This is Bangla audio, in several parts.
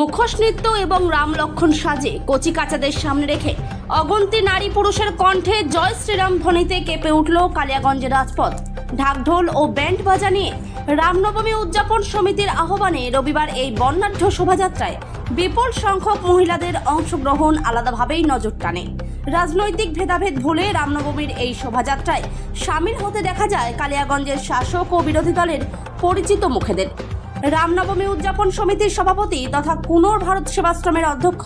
মুখোশ নৃত্য এবং রাম লক্ষণ সাজে কচি কাচাদের সামনে রেখে অগন্তি নারী পুরুষের কণ্ঠে জয় শ্রীরাম ধ্বনিতে কেঁপে উঠল কালিয়াগঞ্জের রাজপথ। ঢাকঢোল ও ব্যান্ড বাজা নিয়ে রামনবমী উদযাপন সমিতির আহ্বানে রবিবার এই বর্ণাঢ্য শোভাযাত্রায় বিপুল সংখ্যক মহিলাদের অংশগ্রহণ আলাদাভাবেই নজর টানে। রাজনৈতিক ভেদাভেদ ভুলে রামনবমীর এই শোভাযাত্রায় সামিল হতে দেখা যায় কালিয়াগঞ্জের শাসক ও বিরোধী দলের পরিচিত মুখেদের। রামনবমী উদযাপন সমিতির সভাপতি তথা কুনোর ভারত সেবাশ্রমের অধ্যক্ষ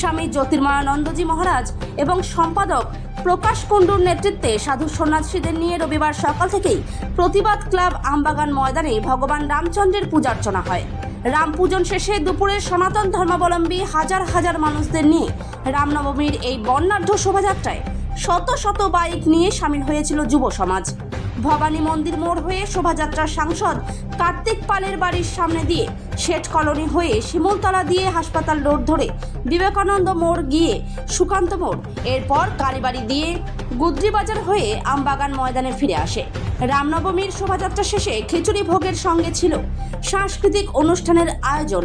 স্বামী জ্যোতির্ময়ানন্দজি মহারাজ এবং সম্পাদক প্রকাশ কুণ্ডুর নেতৃত্বে সাধু সন্ন্যাসীদের নিয়ে রবিবার সকাল থেকেই প্রতিবাদ ক্লাব আমবাগান ময়দানে ভগবান রামচন্দ্রের পূজার্চনা হয়। রাম পূজন শেষে দুপুরে সনাতন ধর্মাবলম্বী হাজার হাজার মানুষদের নিয়ে রামনবমীর এই বর্ণাঢ্য শোভাযাত্রায় শত শত বাইক নিয়ে সামিল হয়েছিল যুব সমাজ। ভবানী মন্দির মোড় হয়ে শোভাযাত্রার সাংসদ কার্তিক পালের বাড়ির সামনে দিয়ে শেঠ কলোনি হয়ে শিমুলতলা দিয়ে হাসপাতাল রোড ধরে বিবেকানন্দ মোড় গিয়ে সুকান্ত মোড়। এরপর কালীবাড়ি দিয়ে গুদ্রি বাজার হয়ে আমবাগান ময়দানে ফিরে আসে। রামনবমীর শোভাযাত্রা শেষে খিচুড়ি ভোগের সঙ্গে ছিল সাংস্কৃতিক অনুষ্ঠানের আয়োজন।